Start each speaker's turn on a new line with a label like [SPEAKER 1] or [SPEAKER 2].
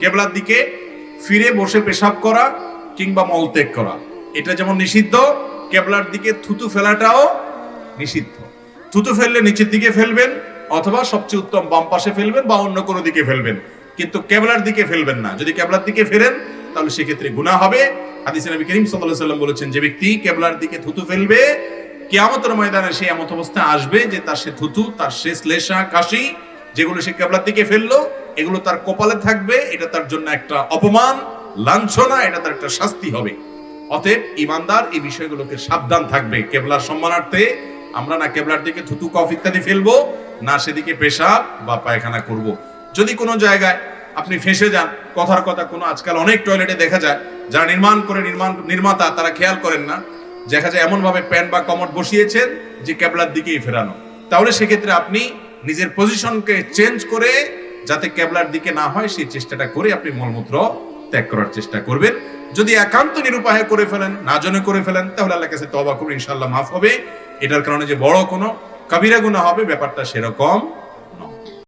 [SPEAKER 1] কেবলার দিকে ফিরে বসে পেশাব করা কিংবা মলত্যাগ করা। এটা যেমন নিষিদ্ধ, কেবলার দিকে থুতু ফেলাটাও নিষিদ্ধ। থুতু ফেললে নিচের দিকে ফেলবেন অথবা সবচেয়ে উত্তম বাম পাশে ফেলবেন বা অন্য কোনো দিকে ফেলবেন। কিন্তু কেবলার দিকে ফেলবেন না। যদি কেবলার দিকে ফেরেন তাহলে সেক্ষেত্রে গুনাহ হবে। হাদিসে নবী করিম আলাইহি সাল্লাম বলেছেন, যে ব্যক্তি কেবলার দিকে থুতু ফেলবে, কিয়ামতের ময়দানে সে এমত অবস্থায় আসবে যে তার সে থুতু, তার সে শ্লেষা, কাশি, যেগুলো সে কেবলার দিকে ফেলল এগুলো তার কপালে থাকবে, এটা তার জন্য একটা অপমান, লাঞ্ছনা, এটা তার একটা শাস্তি হবে। অতএব ইমানদার এই বিষয়গুলোকে সাবধান থাকবে। কেবলার সম্মানার্থে আমরা না কেবলার দিকে থুতু, কফ ইত্যাদি ফেলব, না সেদিকে পেশাব বা পায়খানা করব। যদি কোনো জায়গায় আপনি ফেসে যান, কথার কথা কোনো আজকাল অনেক টয়লেটে দেখা যায়, যারা নির্মাণ করে নির্মাণ, নির্মাতা, তারা খেয়াল করেন না, দেখা যায় এমনভাবে প্যান্ট বা কমট বসিয়েছেন যে কেবলার দিকেই ফেরানো। তাহলে সেক্ষেত্রে আপনি নিজের পজিশনকে চেঞ্জ করে যাতে ক্যাবলার দিকে না হয়, সেই চেষ্টাটা করে আপনি মলমূত্র ত্যাগ করার চেষ্টা করবেন। যদি একান্ত নিরুপায় করে ফেলেন, না জনে করে ফেলেন, তাহলে আল্লাহ কাছে তবা করুন ইনশাল্লাহ মাফ হবে। এটার কারণে যে বড় কোনো কাবিরা গুণা হবে, ব্যাপারটা সেরকম